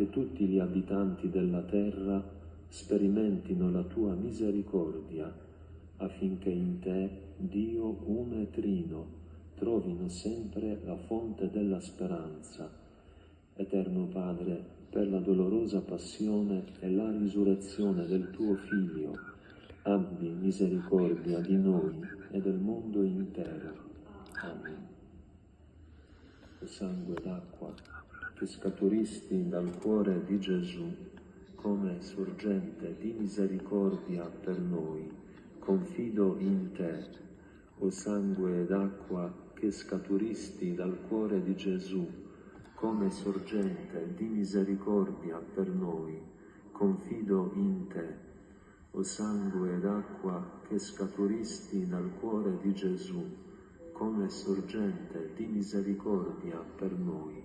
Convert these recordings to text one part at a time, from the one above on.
che tutti gli abitanti della terra sperimentino la tua misericordia, affinché in te, Dio uno e trino, trovino sempre la fonte della speranza. Eterno Padre, per la dolorosa passione e la risurrezione del tuo Figlio, abbi misericordia di noi e del mondo intero. Amen. O sangue d'acqua che scaturisti dal cuore di Gesù come sorgente di misericordia per noi, confido in te, o sangue d'acqua che scaturisti dal cuore di Gesù come sorgente di misericordia per noi, confido in te, o sangue d'acqua che scaturisti dal cuore di Gesù come sorgente di misericordia per noi,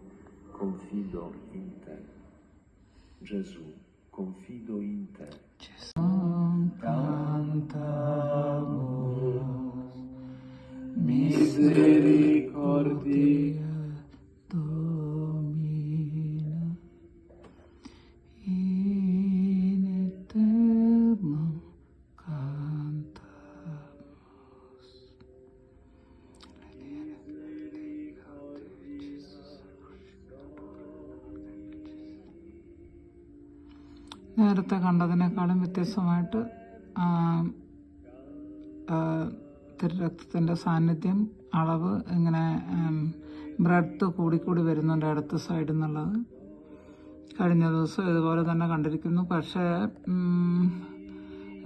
confido in te. Gesù, confido in te. cantamos misericordia വ്യത്യസ്തമായിട്ട് തിരുരക്തത്തിന്റെ സാന്നിധ്യം അളവ് ഇങ്ങനെ breadth കൂടിക്കൂടി വരുന്നുണ്ട് അടുത്ത സൈഡിൽ നിന്നുള്ളത് കഴിഞ്ഞ ദിവസം ഇതുപോലെ തന്നെ കണ്ടിരിക്കുന്നു. പക്ഷേ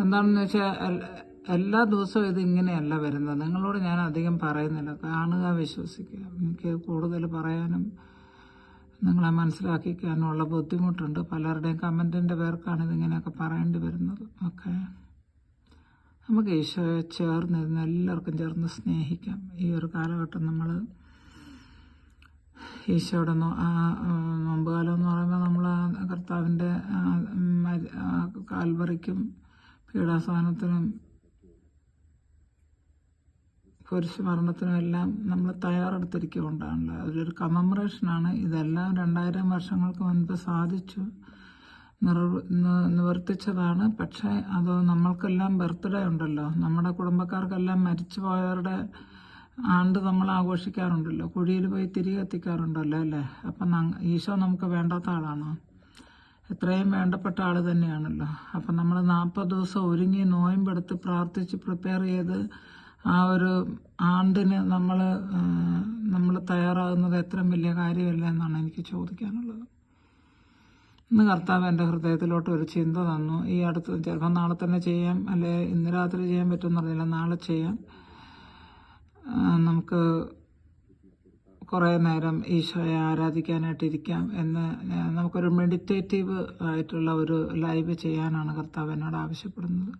എന്താണെന്ന് വെച്ചാൽ എല്ലാ ദിവസവും ഇത് ഇങ്ങനെയല്ല വരുന്നത്. നിങ്ങളോട് ഞാൻ അധികം പറയുന്നില്ല. കാണുക വിശ്വസിക്കുക. എനിക്ക് കൂടുതൽ പറയാനും നിങ്ങളെ മനസ്സിലാക്കിക്കാനുള്ള ബുദ്ധിമുട്ടുണ്ട്. പലരുടെയും കമന്റിന്റെ പേർക്കാണ് ഇതിങ്ങനെയൊക്കെ പറയേണ്ടി വരുന്നത്. ഓക്കെ. നമുക്ക് ഈശോയെ ചേർന്നിരുന്ന് എല്ലാവർക്കും ചേർന്ന് സ്നേഹിക്കാം. ഈ ഒരു കാലഘട്ടം നമ്മൾ ഈശോയുടെ നോമ്പുകാലം എന്ന് പറയുമ്പോൾ നമ്മൾ കർത്താവിന്റെ കാൽവറിക്കും പീഡാസഹനത്തിനും കുരിശ് മരണത്തിനും എല്ലാം നമ്മൾ തയ്യാറെടുത്തിരിക്കുകൊണ്ടാണല്ലോ അതിലൊരു കമമറേഷനാണ് ഇതെല്ലാം രണ്ടായിരം വർഷങ്ങൾക്ക് മുൻപ് സാധിച്ചു. നിവർത്തിച്ചതാണ്. പക്ഷേ അത് നമ്മൾക്കെല്ലാം ബർത്ത്ഡേ ഉണ്ടല്ലോ. നമ്മുടെ കുടുംബക്കാർക്കെല്ലാം മരിച്ചു പോയവരുടെ ആണ്ട് നമ്മൾ ആഘോഷിക്കാറുണ്ടല്ലോ. കുഴിയിൽ പോയി തിരികെ എത്തിക്കാറുണ്ടല്ലോ അല്ലേ? അപ്പം ഈശോ നമുക്ക് വേണ്ടാത്ത ആളാണോ? എത്രയും വേണ്ടപ്പെട്ട ആൾ തന്നെയാണല്ലോ. അപ്പം നമ്മൾ നാൽപ്പത് ദിവസം ഒരുങ്ങി നോയമ്പെടുത്ത് പ്രാർത്ഥിച്ച് പ്രിപ്പയർ ചെയ്ത് ആ ഒരു ആണ്ടിന് നമ്മൾ നമ്മൾ തയ്യാറാകുന്നത് എത്ര വലിയ കാര്യമല്ല എന്നാണ് എനിക്ക് ചോദിക്കാനുള്ളത്. ഇന്ന് കർത്താവ് എന്റെ ഹൃദയത്തിലോട്ട് ഒരു ചിന്ത തന്നു. ഈ അടുത്ത് ചിലപ്പോൾ നാളെ തന്നെ ചെയ്യാം അല്ലെ ഇന്ന് രാത്രി ചെയ്യാൻ പറ്റുമെന്ന് പറഞ്ഞില്ല നാളെ ചെയ്യാം. നമുക്ക് കുറേ നേരം ഈശോയെ ആരാധിക്കാനായിട്ടിരിക്കാം എന്ന് നമുക്കൊരു മെഡിറ്റേറ്റീവ് ആയിട്ടുള്ള ഒരു ലൈവ് ചെയ്യാനാണ് കർത്താവ് എന്നോട് ആവശ്യപ്പെടുന്നത്.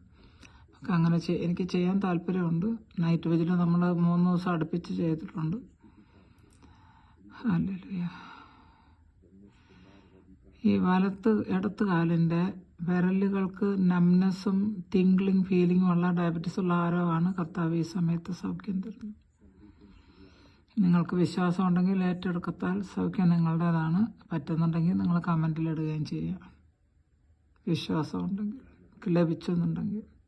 അങ്ങനെ ചെയ്- എനിക്ക് ചെയ്യാൻ താല്പര്യമുണ്ട്. നൈറ്റ് വെജിൽ നമ്മൾ മൂന്ന് ദിവസം അടുപ്പിച്ച് ചെയ്തിട്ടുണ്ട്. ഹല്ലേലൂയ ഈ വലത്ത് ഇടത്ത് കാലിന്റെ വിരലുകൾക്ക് നംനെസ്സും ടിംഗ്ലിംഗ് ഫീലിംഗും ഉള്ള ഡയബറ്റീസ് ഉള്ള ആരോ ആണ് കർത്താവ് ഈ സമയത്ത് സൗഖ്യം തരുന്നത്. നിങ്ങൾക്ക് വിശ്വാസം ഉണ്ടെങ്കിൽ ഏറ്റെടുക്കത്താൽ സൗഖ്യം നിങ്ങളുടേതാണ്. പറ്റുന്നുണ്ടെങ്കിൽ നിങ്ങൾ കമന്റിൽ ഇടുകയും ചെയ്യാം. വിശ്വാസം ഉണ്ടെങ്കിൽ ലഭിച്ചെന്നുണ്ടെങ്കിൽ.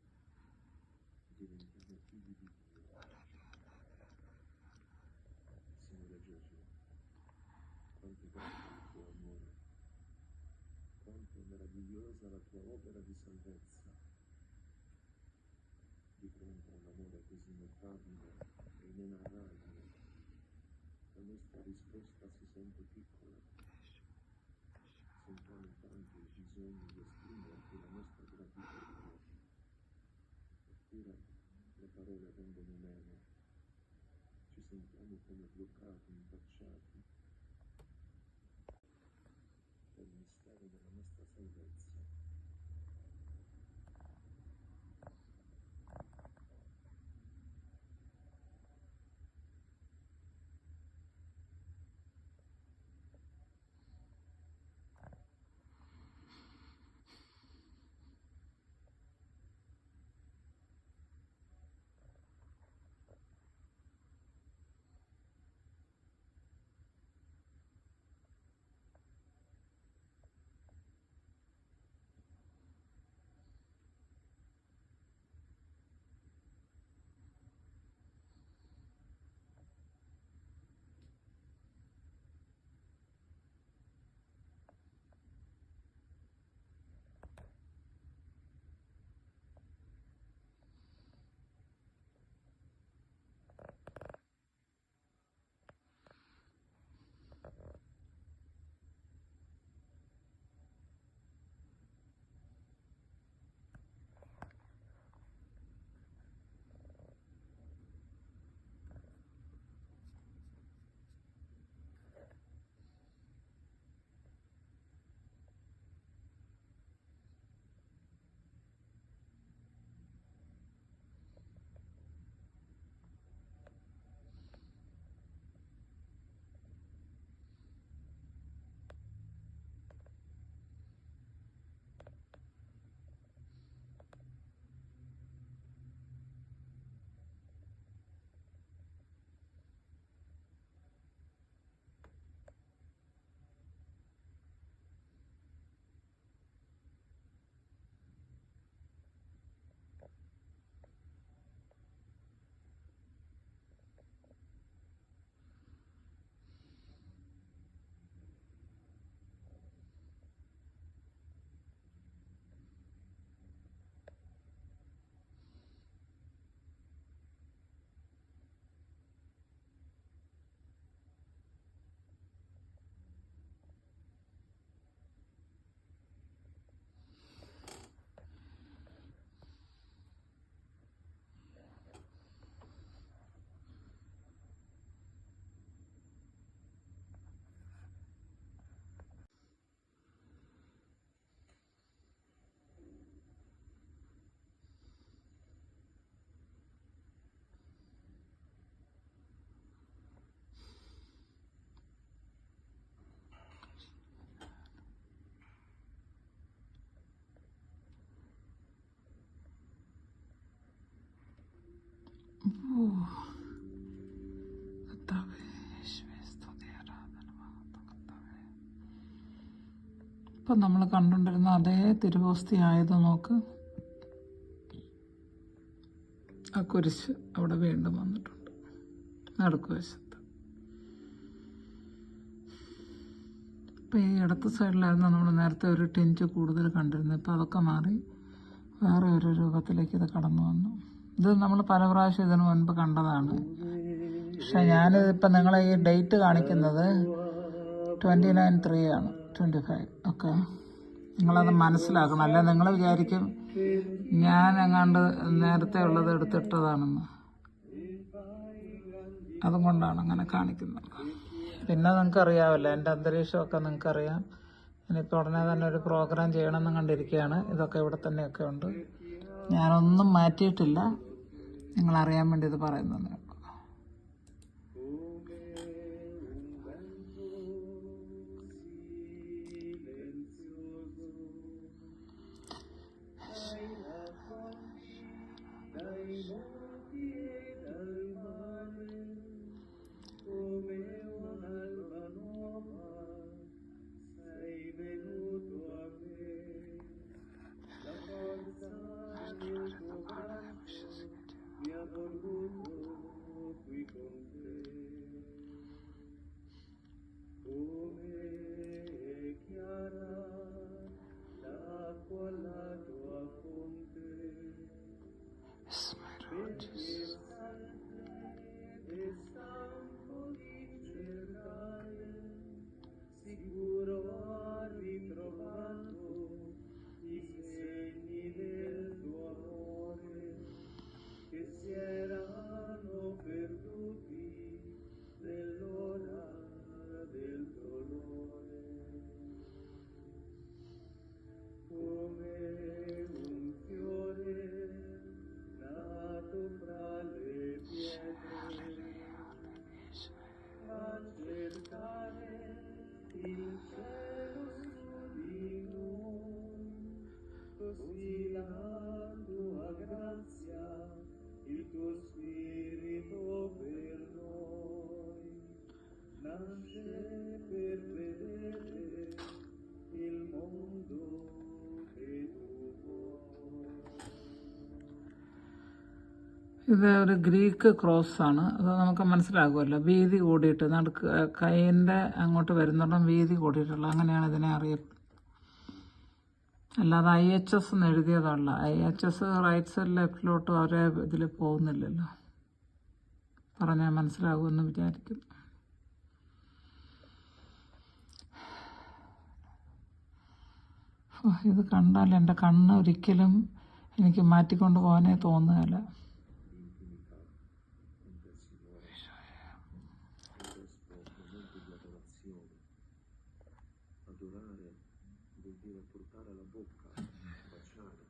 Quanto è meravigliosa la tua opera di salvezza. Di fronte a un amore così nottabile e inenarrabile, la nostra risposta si sente piccola. Sentiamo tanto il bisogno di esprimerti la nostra gratitudine. Eppure le parole rendono meno. Ci sentiamo come bloccati, impacciati favorites. ഇപ്പം നമ്മൾ കണ്ടുകൊണ്ടിരുന്ന അതേ തിരുവോസ്തി ആയത് നോക്ക്. ആ കുരിശ് അവിടെ വീണ്ടും വന്നിട്ടുണ്ട്. നടുക്കുവശത്ത്. ഇപ്പം ഈ ഇടത്ത് സൈഡിലായിരുന്നു നമ്മൾ നേരത്തെ ഒരു ടിഞ്ച് കൂടുതൽ കണ്ടിരുന്നത്. ഇപ്പം അതൊക്കെ മാറി വേറെ ഒരു രൂപത്തിലേക്ക് ഇത് കടന്നു വന്നു. ഇത് നമ്മൾ പല പ്രാവശ്യം ഇതിനു മുൻപ് കണ്ടതാണ്. പക്ഷെ ഞാനിതിപ്പോൾ നിങ്ങളെ ഈ ഡേറ്റ് കാണിക്കുന്നത് ട്വന്റി നയൻ ത്രീ ആണ്. ഫൈവ് ഓക്കെ നിങ്ങളത് മനസ്സിലാക്കണം. അല്ല നിങ്ങൾ വിചാരിക്കും ഞാൻ എങ്ങാണ്ട് നേരത്തെ ഉള്ളത് എടുത്തിട്ടതാണെന്ന്. അതുകൊണ്ടാണ് അങ്ങനെ കാണിക്കുന്നത്. പിന്നെ നിങ്ങൾക്ക് അറിയാമല്ലോ എന്റെ അന്തരീക്ഷമൊക്കെ നിങ്ങൾക്കറിയാം. ഇനിയിപ്പോൾ ഉടനെ തന്നെ ഒരു പ്രോഗ്രാം ചെയ്യണമെന്ന് കണ്ടിരിക്കുകയാണ്. ഇതൊക്കെ ഇവിടെ തന്നെയൊക്കെ ഉണ്ട്. ഞാനൊന്നും മാറ്റിയിട്ടില്ല. നിങ്ങളറിയാൻ വേണ്ടി ഇത് പറയുന്നതേ. churches. ഇത് ഒരു ഗ്രീക്ക് ക്രോസ് ആണ്. അത് നമുക്ക് മനസ്സിലാകുമല്ലോ. വീതി കൂടിയിട്ട് നടുക്ക് കൈന്റെ അങ്ങോട്ട് വരുന്നിടം വീതി കൂടിയിട്ടുള്ള അങ്ങനെയാണ് ഇതിനെ അറിയപ്പെടുന്നത്. അല്ലാതെ ഐ എച്ച് എസ് എന്ന് എഴുതിയതല്ല. I H S right side ലെഫ്റ്റിലോട്ടും ഒരേ ഇതിൽ പോകുന്നില്ലല്ലോ. പറഞ്ഞാൽ മനസ്സിലാകുമെന്ന് വിചാരിക്കുന്നു. ഇത് കണ്ടാൽ എന്റെ കണ്ണ് ഒരിക്കലും എനിക്ക് മാറ്റിക്കൊണ്ട് പോകാനേ തോന്നുകയില്ല. vuol dire portare alla bocca, baciare.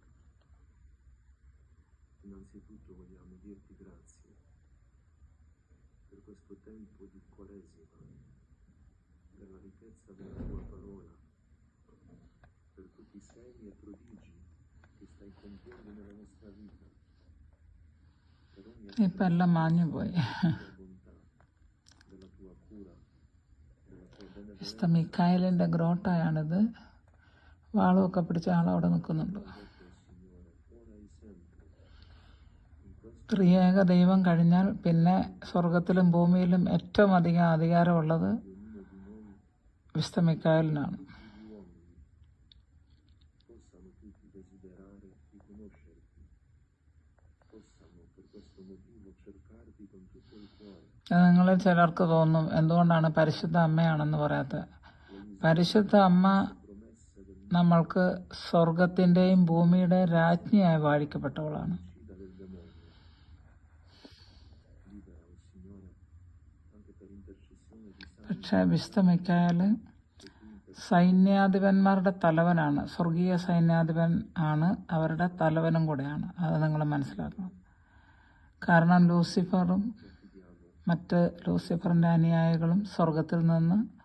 Innanzitutto vogliamo dirti grazie per questo tempo di quaresima, per la ricchezza della tua parola, per tutti i segni e prodigi che stai compiendo nella nostra vita, per ogni ഇപ്പം എല്ലാം മാഞ്ഞു പോയി tua bontà, della tua cura, della tua benevolenza. വിശുദ്ധ മിക്കായലിൻ്റെ ഗ്രോട്ടായാണിത് വാളുമൊക്കെ പിടിച്ച ആളവിടെ നിൽക്കുന്നുണ്ട്. ത്രിയേക ദൈവം കഴിഞ്ഞാൽ പിന്നെ സ്വർഗത്തിലും ഭൂമിയിലും ഏറ്റവും അധികം അധികാരമുള്ളത് അത് നിങ്ങളിൽ ചിലർക്ക് തോന്നും എന്തുകൊണ്ടാണ് പരിശുദ്ധ അമ്മയാണെന്ന് പറയാത്തത് പരിശുദ്ധ അമ്മ നമ്മൾക്ക് സ്വർഗത്തിന്റെയും ഭൂമിയുടെ രാജ്ഞിയായി വാഴിക്കപ്പെട്ടവളാണ്. പക്ഷെ വിശുദ്ധ സൈന്യാധിപന്മാരുടെ തലവനാണ് സ്വർഗീയ സൈന്യാധിപൻ ആണ് അവരുടെ തലവനും കൂടെയാണ്. അത് നിങ്ങൾ മനസ്സിലാക്കണം. കാരണം ലൂസിഫറും മറ്റ് ലൂസിഫറിന്റെ അനുയായികളും സ്വർഗത്തിൽ നിന്ന്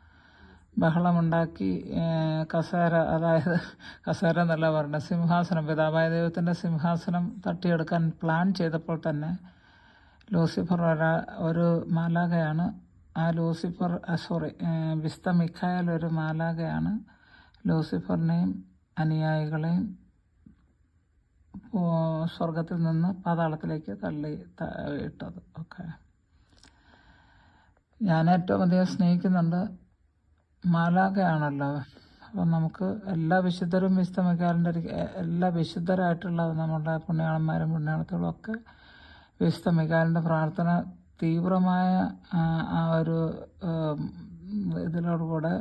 ബഹളമുണ്ടാക്കി കസേര അതായത് കസേര എന്നല്ല പറഞ്ഞത് സിംഹാസനം പിതാവായ ദൈവത്തിന്റെ സിംഹാസനം തട്ടിയെടുക്കാൻ പ്ലാൻ ചെയ്തപ്പോൾ തന്നെ ലൂസിഫർ ഒരാ ഒരു മാലാകയാണ് ആ ലൂസിഫർ സോറി വിസ്ത മിഖായൽ ഒരു മാലാകയാണ് ലൂസിഫറിനെയും അനുയായികളെയും സ്വർഗത്തിൽ നിന്ന് പാതാളത്തിലേക്ക് തള്ളി ഇട്ടത്. ഓക്കെ ഞാൻ ഏറ്റവും അധികം സ്നേഹിക്കുന്നുണ്ട് മാലാഖയാണല്ലോ. അപ്പം നമുക്ക് എല്ലാ വിശുദ്ധരും വിശുദ്ധ എല്ലാ വിശുദ്ധരായിട്ടുള്ള നമ്മുടെ പുണ്യാളന്മാരും പുണ്യാളത്തുകളും ഒക്കെ വിശുദ്ധ പ്രാർത്ഥന തീവ്രമായ ആ, ഒരു ഇതിലോടുകൂടെ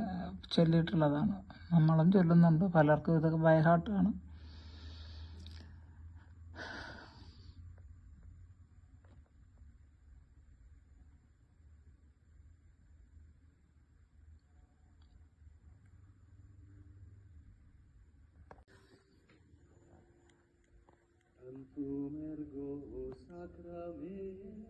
ചൊല്ലിയിട്ടുള്ളതാണ്. നമ്മളും ചൊല്ലുന്നുണ്ട്. പലർക്കും ഇതൊക്കെ ബൈഹാർട്ടാണ് sacrament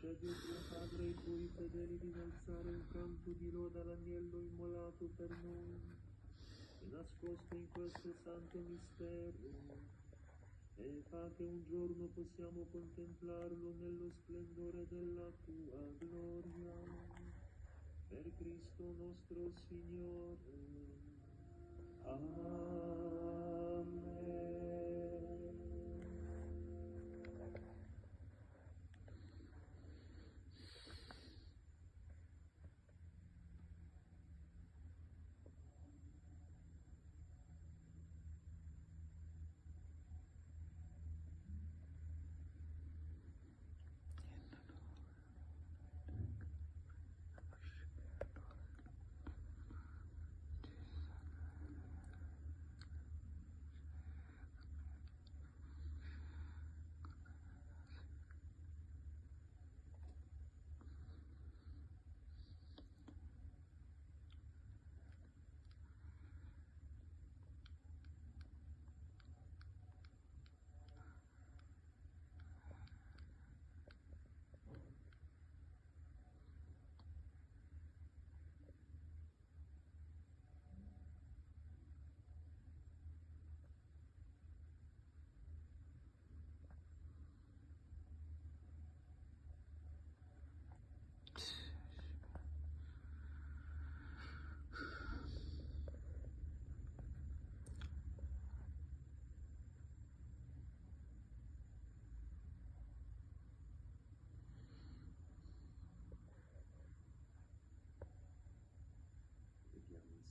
Concedi Dio Padre ai tuoi fedeli di innalzare un canto di loda all'agnello immolato per noi e nascosto in questo santo mistero e fa che un giorno possiamo contemplarlo nello splendore della tua gloria. Per Cristo nostro Signore. Amen.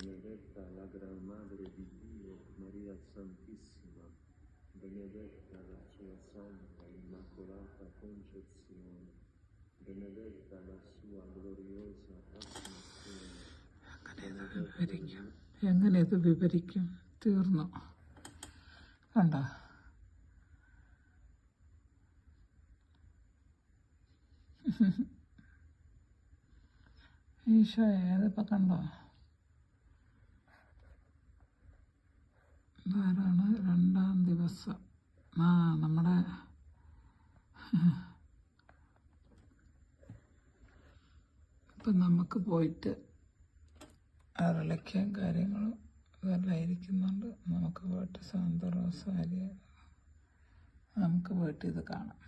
benedetta la Gran Madre di Dio, Maria Santissima, benedetta la sua Santa Immacolata Concezione, benedetta la sua gloriosa Assunzione, benedetto il എങ്ങനെ ഇത് വിവരിക്കും തീർന്നു കണ്ടോ ഈശോ ഏതിപ്പോൾ കണ്ടോ ഇതാരാണ് രണ്ടാം ദിവസം ആ നമ്മുടെ ഇപ്പം നമുക്ക് പോയിട്ട് അരളയ്ക്കും കാര്യങ്ങളും ഇതെല്ലാം ഇരിക്കുന്നുണ്ട് നമുക്ക് പോയിട്ട് സാന്ത റോസാരി നമുക്ക് പോയിട്ട് ഇത് കാണാം.